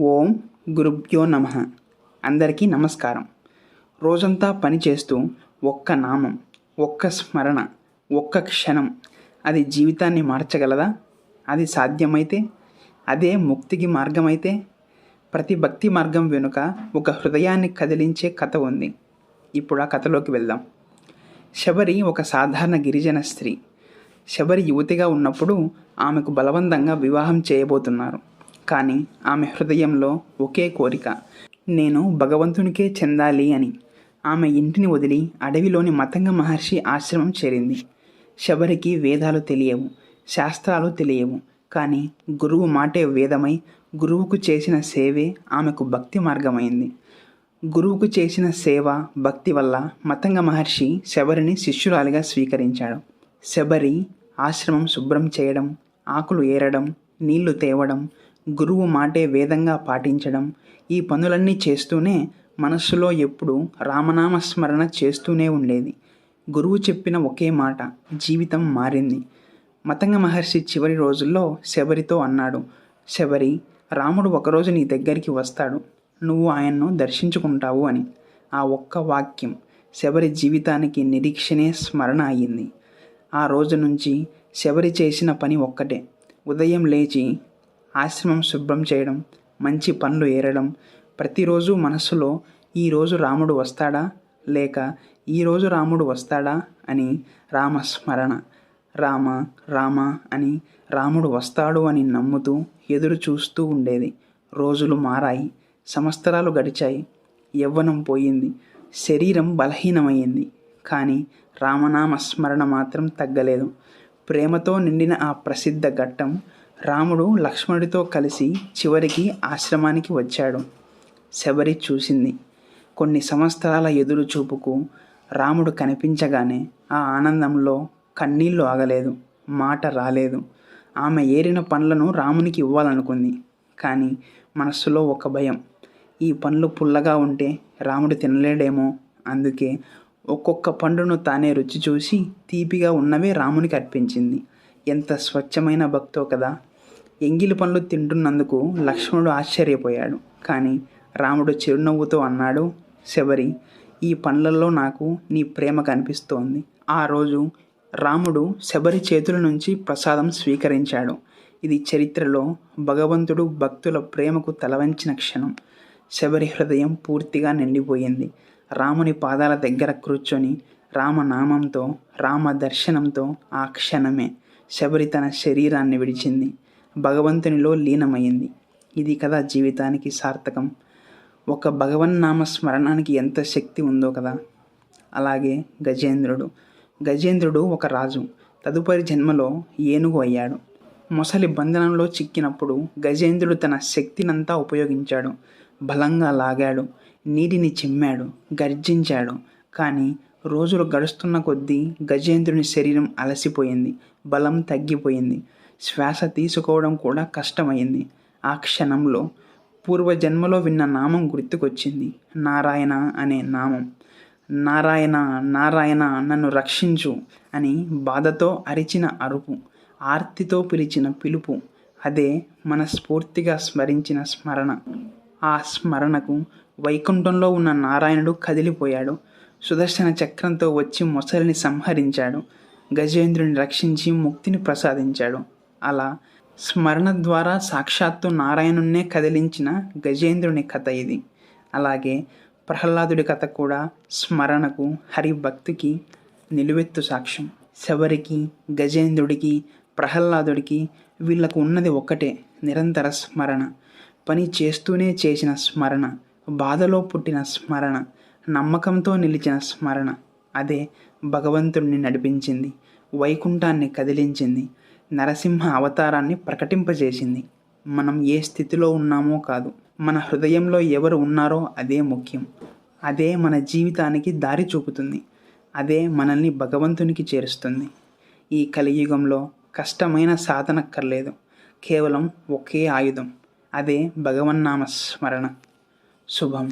ఓం గురుభ్యో నమ. అందరికీ నమస్కారం. రోజంతా పని చేస్తూ ఒక్క నామం ఒక్క స్మరణ ఒక్క క్షణం అది జీవితాన్ని మార్చగలదా? అది సాధ్యమైతే? అదే ముక్తికి మార్గమైతే? ప్రతి భక్తి మార్గం వెనుక ఒక హృదయాన్ని కదిలించే కథ ఉంది. ఇప్పుడు ఆ కథలోకి వెళ్దాం. శబరి ఒక సాధారణ గిరిజన స్త్రీ. శబరి యువతిగా ఉన్నప్పుడు ఆమెకు బలవంతంగా వివాహం చేయబోతున్నారు. కానీ ఆమె హృదయంలో ఒకే కోరిక. నేను భగవంతునికే చెందాలి అని. ఆమె ఇంటిని వదిలి అడవిలోని మతంగ మహర్షి ఆశ్రమం చేరింది. శబరికి వేదాలు తెలియవు శాస్త్రాలు తెలియవు. కానీ గురువు మాటే వేదమై గురువుకు చేసిన సేవే ఆమెకు భక్తి మార్గమైంది. గురువుకు చేసిన సేవ భక్తి వల్ల మతంగ మహర్షి శబరిని శిష్యురాలిగా స్వీకరించాడు. శబరి ఆశ్రమం శుభ్రం చేయడం ఆకులు ఏరడం నీళ్ళు తేవడం గురువు మాటే వేదంగా పాటించడం ఈ పనులన్నీ చేస్తూనే మనస్సులో ఎప్పుడు రామనామ స్మరణ చేస్తూనే ఉండేది. గురువు చెప్పిన ఒకే మాట జీవితం మారింది. మతంగ మహర్షి చివరి రోజుల్లో శబరితో అన్నాడు శబరి రాముడు ఒకరోజు నీ దగ్గరికి వస్తాడు. నువ్వు ఆయన్ను దర్శించుకుంటావు అని. ఆ ఒక్క వాక్యం శబరి జీవితానికి నిరీక్షణే స్మరణ అయ్యింది. ఆ రోజు నుంచి శబరి చేసిన పని ఒక్కటే. ఉదయం లేచి ఆశ్రమం శుభ్రం చేయడం మంచి పనులు ఏరడం. ప్రతిరోజు మనస్సులో ఈరోజు రాముడు వస్తాడా? లేక ఈరోజు రాముడు వస్తాడా? అని రామస్మరణ. రామ రామ అని రాముడు వస్తాడు అని నమ్ముతూ ఎదురు చూస్తూ ఉండేది. రోజులు మారాయి. సంవత్సరాలు గడిచాయి. యవ్వనం పోయింది. శరీరం బలహీనమైంది. కానీ రామనామ స్మరణ మాత్రం తగ్గలేదు. ప్రేమతో నిండిన ఆ ప్రసిద్ధ ఘట్టం రాముడు లక్ష్మణుడితో కలిసి చివరికి ఆశ్రమానికి వచ్చాడు. శబరి చూసింది. కొన్ని సంవత్సరాల ఎదురు చూపుకు రాముడు కనిపించగానే ఆ ఆనందంలో కన్నీళ్ళు ఆగలేదు మాట రాలేదు. ఆమె ఏరిన పండ్లను రామునికి ఇవ్వాలనుకుంది. కానీ మనస్సులో ఒక భయం. ఈ పండ్లు పుల్లగా ఉంటే రాముడు తినలేడేమో. అందుకే ఒక్కొక్క పండును తానే రుచి చూసి తీపిగా ఉన్నవే రామునికి అర్పించింది. ఎంత స్వచ్ఛమైన భక్తో కదా. ఎంగిలి పండ్లు తింటున్నందుకు లక్ష్మణుడు ఆశ్చర్యపోయాడు. కానీ రాముడు చిరునవ్వుతో అన్నాడు శబరి ఈ పండ్లలో నాకు నీ ప్రేమ కనిపిస్తోంది. ఆ రోజు రాముడు శబరి చేతుల నుంచి ప్రసాదం స్వీకరించాడు. ఇది చరిత్రలో భగవంతుడు భక్తుల ప్రేమకు తలవంచిన క్షణం. శబరి హృదయం పూర్తిగా నిండిపోయింది. రాముని పాదాల దగ్గర కూర్చొని రామనామంతో రామ దర్శనంతో ఆ క్షణమే శబరి తన శరీరాన్ని విడిచింది. భగవంతునిలో లీనమైంది ఇది కదా జీవితానికి సార్థకం. ఒక భగవన్నామ స్మరణానికి ఎంత శక్తి ఉందో కదా. అలాగే గజేంద్రుడు. గజేంద్రుడు ఒక రాజు. తదుపరి జన్మలో ఏనుగు అయ్యాడు. మొసలి బంధనంలో చిక్కినప్పుడు గజేంద్రుడు తన శక్తినంతా ఉపయోగించాడు. బలంగా లాగాడు. నీటిని చిమ్మాడు. గర్జించాడు. కానీ రోజులు గడుస్తున్న కొద్దీ గజేంద్రుని శరీరం అలసిపోయింది బలం తగ్గిపోయింది. శ్వాస తీసుకోవడం కూడా కష్టమైంది. ఆ క్షణంలో పూర్వజన్మలో విన్న నామం గుర్తుకొచ్చింది. నారాయణ అనే నామం. నారాయణ నారాయణ నన్ను రక్షించు అని బాధతో అరిచిన అరుపు ఆర్తితో పిలిచిన పిలుపు అదే మన స్ఫూర్తిగా స్మరించిన స్మరణ. ఆ స్మరణకు వైకుంఠంలో ఉన్న నారాయణుడు కదిలిపోయాడు. సుదర్శన చక్రంతో వచ్చి మొసలిని సంహరించాడు. గజేంద్రుని రక్షించి ముక్తిని ప్రసాదించాడు. అలా స్మరణ ద్వారా సాక్షాత్తు నారాయణున్నే కదిలించిన గజేంద్రుని కథ ఇది. అలాగే ప్రహ్లాదుడి కథ కూడా స్మరణకు హరిభక్తికి నిలువెత్తు సాక్ష్యం. శబరికి గజేంద్రుడికి ప్రహ్లాదుడికి వీళ్ళకు ఉన్నది ఒక్కటే నిరంతర స్మరణ. పని చేస్తూనే చేసిన స్మరణ బాధలో పుట్టిన స్మరణ. నమ్మకంతో నిలిచిన స్మరణ. అదే భగవంతుణ్ణి నడిపించింది. వైకుంఠాన్ని కదిలించింది. నరసింహ అవతారాన్ని ప్రకటింపజేసింది. మనం ఏ స్థితిలో ఉన్నామో కాదు. మన హృదయంలో ఎవరు ఉన్నారో అదే ముఖ్యం. అదే మన జీవితానికి దారి చూపుతుంది. అదే మనల్ని భగవంతునికి చేరుస్తుంది. ఈ కలియుగంలో కష్టమైన సాధనక్కర్లేదు. కేవలం ఒకే ఆయుధం. అదే భగవన్నామ స్మరణ. శుభం.